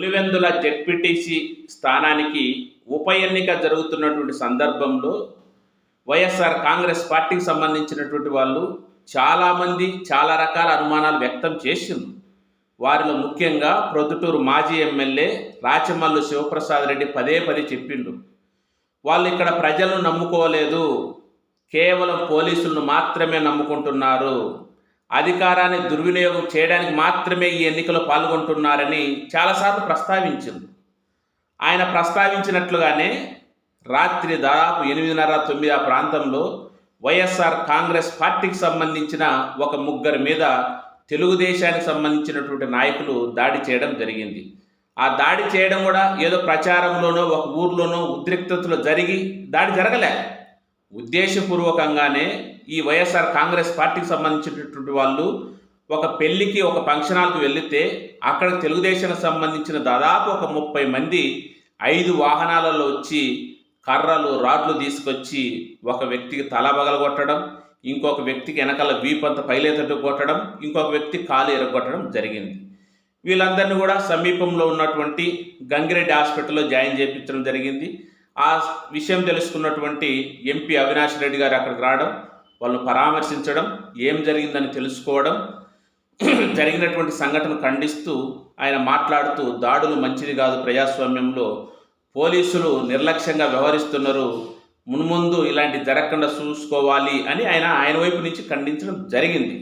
Pulivendula ZPTC స్థానానికి ఉప ఎన్నిక జరుగుతున్నటువంటి సందర్భంలో వైఎస్ఆర్ కాంగ్రెస్ పార్టీకి సంబంధించినటువంటి వాళ్ళు చాలామంది చాలా రకాల అనుమానాలు వ్యక్తం చేసింది వారిలో ముఖ్యంగా ప్రొద్దుటూరు మాజీ ఎమ్మెల్యే రాచమల్లు శివప్రసాద్ రెడ్డి పదే పదే చెప్పిండు. వాళ్ళు ఇక్కడ ప్రజలను నమ్ముకోలేదు. కేవలం పోలీసులను మాత్రమే నమ్ముకుంటున్నారు. అధికారాన్ని దుర్వినియోగం చేయడానికి మాత్రమే ఈ ఎన్నికలో పాల్గొంటున్నారని చాలాసార్లు ప్రస్తావించింది. ఆయన ప్రస్తావించినట్లుగానే రాత్రి దాదాపు ఎనిమిదిన్నర తొమ్మిది ఆ ప్రాంతంలో వైఎస్ఆర్ కాంగ్రెస్ పార్టీకి సంబంధించిన ఒక ముగ్గురి మీద తెలుగుదేశానికి సంబంధించినటువంటి నాయకులు దాడి చేయడం జరిగింది. ఆ దాడి చేయడం కూడా ఏదో ప్రచారంలోనో ఒక ఊర్లోనో ఉద్రిక్తతలో జరిగి దాడి జరగలే. ఉద్దేశపూర్వకంగానే ఈ వైఎస్ఆర్ కాంగ్రెస్ పార్టీకి సంబంధించినటువంటి వాళ్ళు ఒక పెళ్ళికి ఒక ఫంక్షన్ హాల్కి వెళితే అక్కడ తెలుగుదేశానికి సంబంధించిన దాదాపు ఒక ముప్పై మంది ఐదు వాహనాలలో వచ్చి కర్రలు రాడ్లు తీసుకొచ్చి ఒక వ్యక్తికి తల బగలగొట్టడం ఇంకొక వ్యక్తికి వెనకాల వీపంత పైలేతట్టు కొట్టడం ఇంకొక వ్యక్తి కాలు ఎరగొట్టడం జరిగింది. వీళ్ళందరినీ కూడా సమీపంలో ఉన్నటువంటి గంగిరెడ్డి హాస్పిటల్లో జాయిన్ చేయించడం జరిగింది. ఆ విషయం తెలుసుకున్నటువంటి ఎంపీ అవినాష్ రెడ్డి గారు అక్కడికి రావడం వాళ్ళు పరామర్శించడం ఏం జరిగిందని తెలుసుకోవడం జరిగినటువంటి సంఘటన ఖండిస్తూ ఆయన మాట్లాడుతూ దాడులు మంచిది కాదు ప్రజాస్వామ్యంలో పోలీసులు నిర్లక్ష్యంగా వ్యవహరిస్తున్నారు మున్ముందు ఇలాంటి జరగకుండా చూసుకోవాలి అని ఆయన ఆయన వైపు నుంచి ఖండించడం జరిగింది.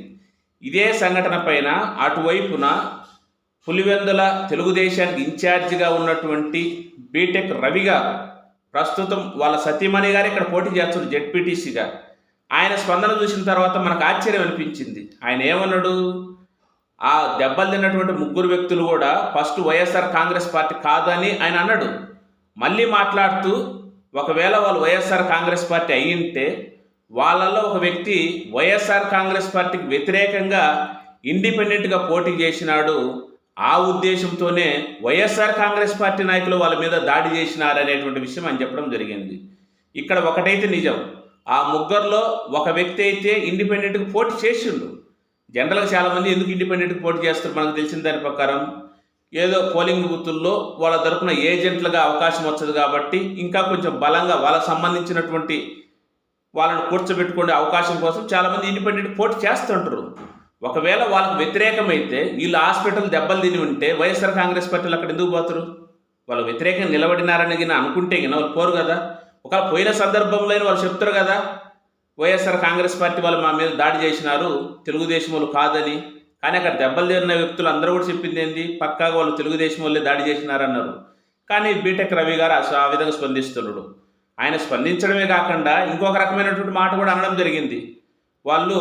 ఇదే సంఘటన పైన అటువైపున పులివెందుల తెలుగుదేశానికి ఇన్ఛార్జిగా ఉన్నటువంటి బీటెక్ రవి గారు ప్రస్తుతం వాళ్ళ సతీమణి గారు ఇక్కడ పోటీ చేస్తున్నారు జెడ్పీటీసీగా. ఆయన స్పందన చూసిన తర్వాత మనకు ఆశ్చర్యం అనిపించింది. ఆయన ఏమన్నాడు? ఆ దెబ్బలు తిన్నటువంటి ముగ్గురు వ్యక్తులు కూడా ఫస్ట్ వైఎస్ఆర్ కాంగ్రెస్ పార్టీ కాదని ఆయన అన్నాడు. మళ్ళీ మాట్లాడుతూ ఒకవేళ వాళ్ళు వైఎస్ఆర్ కాంగ్రెస్ పార్టీ అయ్యింటే వాళ్ళల్లో ఒక వ్యక్తి వైఎస్ఆర్ కాంగ్రెస్ పార్టీకి వ్యతిరేకంగా ఇండిపెండెంట్గా పోటీ చేసినాడు ఆ ఉద్దేశంతోనే వైఎస్ఆర్ కాంగ్రెస్ పార్టీ నాయకులు వాళ్ళ మీద దాడి చేసినారనేటువంటి విషయం అని చెప్పడం జరిగింది. ఇక్కడ ఒకటైతే నిజం. ఆ ముగ్గురులో ఒక వ్యక్తి అయితే ఇండిపెండెంట్కి పోటీ చేసిండు. జనరల్గా చాలామంది ఎందుకు ఇండిపెండెంట్కి పోటీ చేస్తారు మనకు తెలిసిన దాని ప్రకారం. ఏదో పోలింగ్ బూతుల్లో వాళ్ళ తరపున ఏజెంట్లుగా అవకాశం వచ్చదు కాబట్టి ఇంకా కొంచెం బలంగా వాళ్ళకు సంబంధించినటువంటి వాళ్ళని కూర్చోబెట్టుకునే అవకాశం కోసం చాలామంది ఇండిపెండెంట్ పోటీ చేస్తుంటారు. ఒకవేళ వాళ్ళకు వ్యతిరేకమైతే వీళ్ళు హాస్పిటల్ దెబ్బలు తిని ఉంటే వైఎస్ఆర్ కాంగ్రెస్ పార్టీలు అక్కడ ఎందుకు పోతారు? వాళ్ళు వ్యతిరేకంగా నిలబడినారని గిన అనుకుంటే గిన వాళ్ళు పోరు కదా. ఒకవేళ పోయిన సందర్భంలో వాళ్ళు చెప్తారు కదా వైఎస్ఆర్ కాంగ్రెస్ పార్టీ వాళ్ళు మా మీద దాడి చేసినారు తెలుగుదేశం వాళ్ళు కాదని. కానీ అక్కడ దెబ్బలు తిన్న వ్యక్తులు అందరూ కూడా చెప్పింది ఏంది? పక్కాగా వాళ్ళు తెలుగుదేశం వాళ్ళే దాడి చేసినారన్నారు. కానీ బీటెక్ రవి గారు ఆ విధంగా స్పందిస్తున్నాడు. ఆయన స్పందించడమే కాకుండా ఇంకొక రకమైనటువంటి మాట కూడా అనడం జరిగింది. వాళ్ళు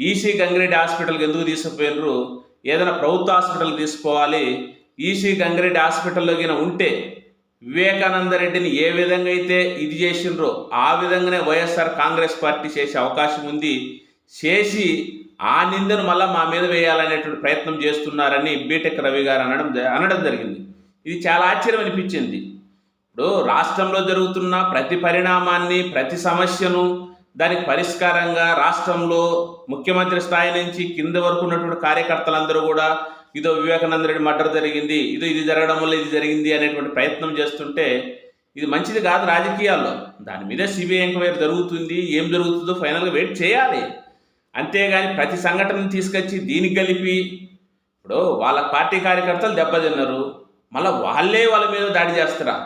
ఈసీ గంగిరెడ్డి హాస్పిటల్కి ఎందుకు తీసుకుపోయినరు? ఏదైనా ప్రభుత్వ హాస్పిటల్కి తీసుకోవాలి. ఈసీ గంగిరెడ్డి హాస్పిటల్లో గిన ఉంటే వివేకానంద రెడ్డిని ఏ విధంగా అయితే ఇది చేసిండ్రో ఆ విధంగానే వైఎస్ఆర్ కాంగ్రెస్ పార్టీ చేసే అవకాశం ఉంది. చేసి ఆ నిందను మళ్ళీ మా మీద వేయాలనేటువంటి ప్రయత్నం చేస్తున్నారని బీటెక్ రవి గారు అనడం జ- అనడం జరిగింది. ఇది చాలా ఆశ్చర్యం అనిపించింది. ఇప్పుడు రాష్ట్రంలో జరుగుతున్న ప్రతి పరిణామాన్ని ప్రతి సమస్యను దానికి పరిష్కారంగా రాష్ట్రంలో ముఖ్యమంత్రి స్థాయి నుంచి కింద వరకు ఉన్నటువంటి కార్యకర్తలందరూ కూడా ఇదో వివేకానంద రెడ్డి మర్డర్ జరిగింది ఇదో ఇది జరగడం వల్ల ఇది జరిగింది అనేటువంటి ప్రయత్నం చేస్తుంటే ఇది మంచిది కాదు రాజకీయాల్లో. దాని మీద సిబిఐ ఎంక్వైరీ జరుగుతుంది ఏం జరుగుతుందో ఫైనల్గా వెయిట్ చేయాలి. అంతేగాని ప్రతి సంఘటనను తీసుకొచ్చి దీనికి కలిపి ఇప్పుడు వాళ్ళ పార్టీ కార్యకర్తలు దెబ్బతిన్నారు మళ్ళీ వాళ్ళే వాళ్ళ మీద దాడి చేస్తారా?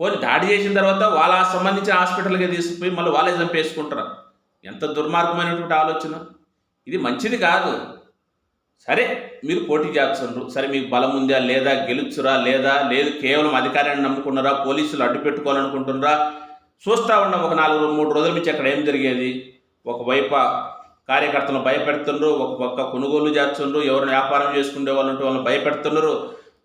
పోనీ దాడి చేసిన తర్వాత వాళ్ళ సంబంధించిన హాస్పిటల్కి తీసుకుపోయి మళ్ళీ వాళ్ళే చంపేసుకుంటారా. ఎంత దుర్మార్గమైనటువంటి ఆలోచన. ఇది మంచిది కాదు. సరే మీరు పోటీ చేస్తున్నారు. సరే మీకు బలం ఉందా లేదా గెలుచురా లేదా లేదు కేవలం అధికారాన్ని నమ్ముకున్నారా పోలీసులు అడ్డు పెట్టుకోవాలనుకుంటున్నారా? చూస్తా ఉన్నాం ఒక నాలుగు మూడు రోజుల నుంచి అక్కడ ఏం జరిగేది? ఒకవైపు కార్యకర్తలను భయపెడుతున్నారు ఒక పక్క కొనుగోలు చేస్తున్నారు ఎవరిని వ్యాపారం చేసుకునే వాళ్ళు వాళ్ళని భయపెడుతున్నారు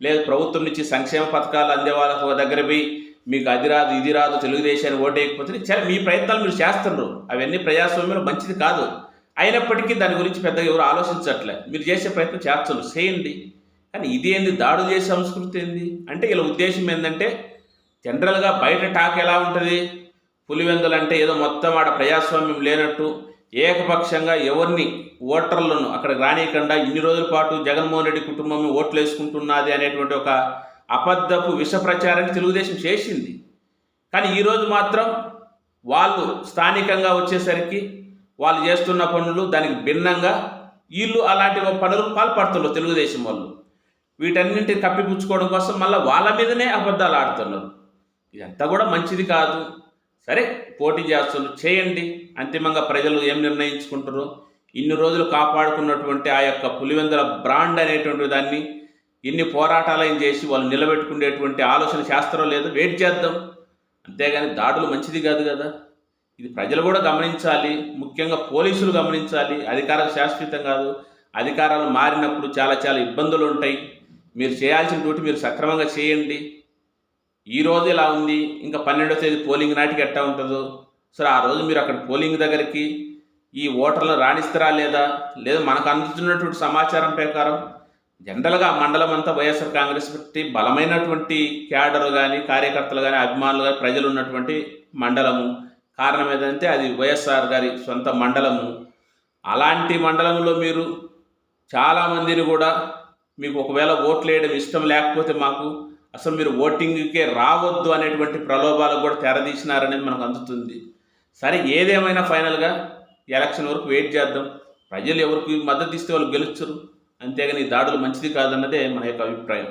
లేదు ప్రభుత్వం నుంచి సంక్షేమ పథకాలు అందే వాళ్ళకు ఒక దగ్గర పోయి మీకు అది రాదు ఇది రాదు తెలుగుదేశాన్ని ఓటేయకపోతే చాలా మీ ప్రయత్నాలు మీరు చేస్తున్నారు అవన్నీ ప్రజాస్వామ్యంలో మంచిది కాదు. అయినప్పటికీ దాని గురించి పెద్దగా ఎవరు ఆలోచించట్లే. మీరు చేసే ప్రయత్నం చేస్తున్నారు చేయండి. కానీ ఇది ఏంది? దాడు చేసే సంస్కృతి ఏంది? అంటే ఇలా ఉద్దేశం ఏంటంటే జనరల్గా బయట టాక్ ఎలా ఉంటుంది? పులివెందులు అంటే ఏదో మొత్తం ఆడ ప్రజాస్వామ్యం లేనట్టు ఏకపక్షంగా ఎవరిని ఓటర్లను అక్కడ రానియకుండా ఇన్ని రోజుల పాటు జగన్మోహన్ రెడ్డి కుటుంబం ఓట్లు వేసుకుంటున్నది అనేటువంటి ఒక అబద్ధపు విష ప్రచారాన్ని తెలుగుదేశం చేసింది. కానీ ఈరోజు మాత్రం వాళ్ళు స్థానికంగా వచ్చేసరికి వాళ్ళు చేస్తున్న పనులు దానికి భిన్నంగా వీళ్ళు అలాంటి పనులు పాల్పడుతున్నారు తెలుగుదేశం వాళ్ళు. వీటన్నింటిని కప్పిపుచ్చుకోవడం కోసం మళ్ళీ వాళ్ళ మీదనే అబద్ధాలు ఆడుతున్నారు. ఇదంతా కూడా మంచిది కాదు. సరే పోటీ చేస్తున్నారు చేయండి. అంతిమంగా ప్రజలు ఏం నిర్ణయించుకుంటారు? ఇన్ని రోజులు కాపాడుకున్నటువంటి ఆ యొక్క పులివెందుల బ్రాండ్ అనేటువంటి దాన్ని ఇన్ని పోరాటాలను చేసి వాళ్ళు నిలబెట్టుకునేటువంటి ఆలోచన శాస్త్రం లేదు వెయిట్ చేద్దాం. అంతేగాని దాడులు మంచిది కాదు కదా. ఇది ప్రజలు కూడా గమనించాలి. ముఖ్యంగా పోలీసులు గమనించాలి. అధికారాలు శాశ్వతం కాదు. అధికారాలు మారినప్పుడు చాలా చాలా ఇబ్బందులు ఉంటాయి. మీరు చేయాల్సిన డ్యూటీ మీరు సక్రమంగా చేయండి. ఈ రోజు ఇలా ఉంది. ఇంకా పన్నెండో తేదీ పోలింగ్ నాటికి ఎట్టా ఉంటుందో. సరే ఆ రోజు మీరు అక్కడ పోలింగ్ దగ్గరికి ఈ ఓటర్లను రాణిస్తారా లేదా? లేదా మనకు అందుతున్నటువంటి సమాచారం ప్రకారం జనరల్గా మండలం అంతా వైఎస్ఆర్ కాంగ్రెస్ పార్టీ బలమైనటువంటి క్యాడర్ కానీ కార్యకర్తలు కానీ అభిమానులు కానీ ప్రజలు ఉన్నటువంటి మండలము. కారణం ఏదంటే అది వైఎస్ఆర్ గారి సొంత మండలము. అలాంటి మండలంలో మీరు చాలామందిని కూడా మీకు ఒకవేళ ఓట్లు వేయడం ఇష్టం లేకపోతే మాకు అసలు మీరు ఓటింగ్కే రావద్దు అనేటువంటి ప్రలోభాలకు కూడా తెరదీసినారనేది మనకు అందుతుంది. సరే ఏదేమైనా ఫైనల్గా ఎలక్షన్ వరకు వెయిట్ చేద్దాం. ప్రజలు ఎవరికి మద్దతు ఇస్తే వాళ్ళు గెలుచరు అంతేగాని దాడులు మంచిది కాదన్నదే మన యొక్క అభిప్రాయం.